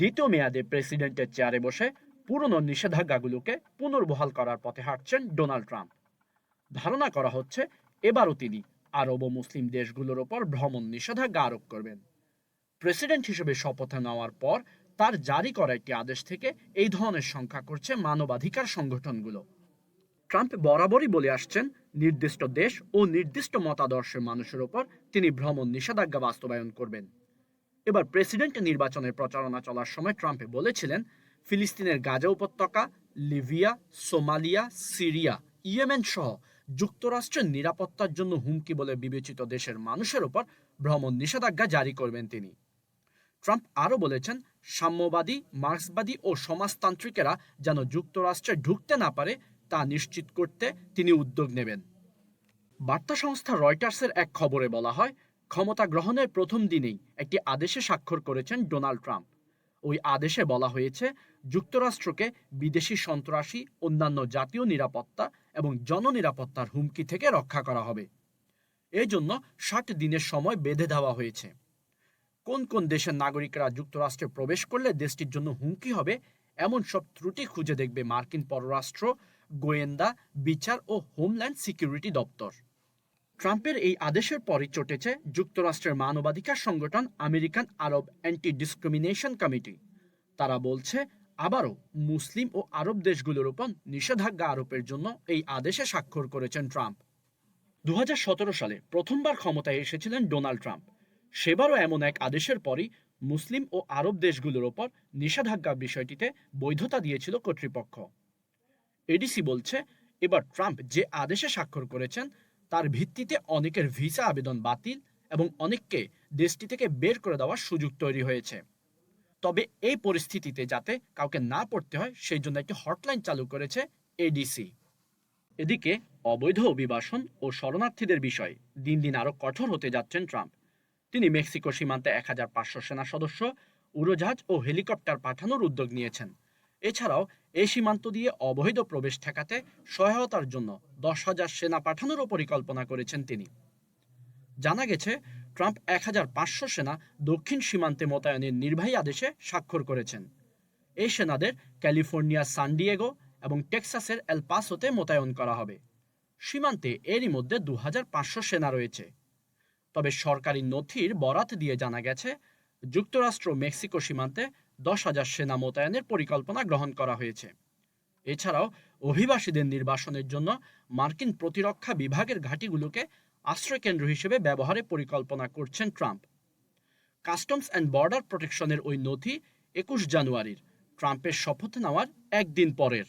দ্বিতীয় মেয়াদে প্রেসিডেন্টের চেয়ারে বসে পুরনো নিষেধাজ্ঞাগুলোকে পুনর্বহাল করার পথে হাঁটছেন ডোনাল্ড ট্রাম্প। ধারণা করা হচ্ছে এবারও তিনি আরব ও মুসলিম দেশগুলোর ওপর ভ্রমণ নিষেধাজ্ঞা আরোপ করবেন। প্রেসিডেন্ট হিসেবে শপথ নেওয়ার পর তার জারি করা একটি আদেশ থেকে এই ধরনের সংখ্যা করছে মানবাধিকার সংগঠনগুলো। ট্রাম্প বরাবরই বলে আসছেন, নির্দিষ্ট দেশ ও নির্দিষ্ট মতাদর্শের মানুষের ওপর তিনি ভ্রমণ নিষেধাজ্ঞা বাস্তবায়ন করবেন। এবার প্রেসিডেন্ট নির্বাচনের প্রচারণা চলার সময় ট্রাম্পে বলেছিলেন, ফিলিস্তিনের গাজা উপত্যকা, লিবিয়া, সোমালিয়া, সিরিয়া, ইয়েমেন সহ যুক্তরাষ্ট্রের নিরাপত্তার জন্য হুমকি বলে বিবেচিত দেশের মানুষের ওপর ভ্রমণ নিষেধাজ্ঞা জারি করবেন তিনি। ট্রাম্প আরও বলেছেন, সাম্যবাদী, মার্ক্সবাদী ও সমাজতান্ত্রিকেরা যেন যুক্তরাষ্ট্রে ঢুকতে না পারে, তা নিশ্চিত করতে তিনি উদ্যোগ নেবেন। বার্তা সংস্থা রয়টার্সের এক খবরে বলা হয় ক্ষমতা গ্রহণের প্রথম দিনেই একটি আদেশে স্বাক্ষর করেছেন ডোনাল্ড ট্রাম্প। ওই আদেশে বলা হয়েছে, যুক্তরাষ্ট্রকে বিদেশি সন্ত্রাসী, অন্যান্য জাতীয় নিরাপত্তা এবং জননিরাপত্তার হুমকি থেকে রক্ষা করা হবে। এই জন্য ষাট দিনের সময় বেঁধে দেওয়া হয়েছে। কোন কোন দেশের নাগরিকরা যুক্তরাষ্ট্রে প্রবেশ করলে দেশটির জন্য হুমকি হবে, এমন সব ত্রুটি খুঁজে দেখবে মার্কিন পররাষ্ট্র, গোয়েন্দা, বিচার ও হোমল্যান্ড সিকিউরিটি দপ্তর। ট্রাম্পের এই আদেশের পরই চটেছে যুক্তরাষ্ট্রের মানবাধিকার সংগঠন American Arab anti discrimination committee. তারা বলছে, আবারও মুসলিম ও আরব দেশগুলোর উপর নিষেধাজ্ঞা আরোপের জন্য এই আদেশে স্বাক্ষর করেছেন ট্রাম্প। দু সালে প্রথমবার ক্ষমতায় এসেছিলেন ডোনাল্ড ট্রাম্প। সেবারও এমন এক আদেশের পরই মুসলিম ও আরব দেশগুলোর ওপর নিষেধাজ্ঞা বিষয়টিতে বৈধতা দিয়েছিল কর্তৃপক্ষ। এডিসি বলছে, এবার ট্রাম্প যে আদেশে স্বাক্ষর করেছেন তার ভিত্তিতে অনেকের ভিসা আবেদন বাতিল এবং অনেককে দেশটি থেকে বের করে দেওয়ার সুযোগ তৈরি হয়েছে। তবে এই পরিস্থিতিতে যাতে কাউকে না পড়তে হয়, সেই জন্য একটি হটলাইন চালু করেছে এডিসি এদিকে অবৈধ অভিবাসন ও শরণার্থীদের বিষয়ে দিন দিন আরও কঠোর হতে যাচ্ছেন ট্রাম্প। তিনি মেক্সিকো সীমান্তে এক হাজার পাঁচশো সেনা সদস্য, উড়োজাহাজ ও হেলিকপ্টার পাঠানোর উদ্যোগ নিয়েছেন। এছাড়াও এই সীমান্ত দিয়ে অবৈধ প্রবেশ ঠেকাতে সহায়তার জন্য দশ হাজার সেনা পাঠানোরও পরিকল্পনা করেছেন তিনি। জানা গেছে, ট্রাম্প এক হাজার পাঁচশো সেনা দক্ষিণ সীমান্তে মোতায়েনের নির্বাহী আদেশে স্বাক্ষর করেছেন। এই সেনাদের ক্যালিফোর্নিয়ার সান ডিয়েগো এবং টেক্সাসের এল পাসোতে মোতায়েন করা হবে। সীমান্তে এরই মধ্যে দু হাজার পাঁচশো সেনা রয়েছে। তবে সরকারি নথির বরাত দিয়ে জানা গেছে যুক্তরাষ্ট্র মেক্সিকো সীমান্তে দশ হাজার সেনা মোতায়েনের পরিকল্পনা গ্রহণ করা হয়েছে। এছাড়াও অভিবাসীদের নির্বাসনের জন্য মার্কিন প্রতিরক্ষা বিভাগের ঘাঁটিগুলোকে আশ্রয়কেন্দ্র হিসেবে ব্যবহারের পরিকল্পনা করছেন ট্রাম্প। কাস্টমস অ্যান্ড বর্ডার প্রোটেকশনের ওই নথি একুশ জানুয়ারির, ট্রাম্পের শপথ নেওয়ার একদিন পরের।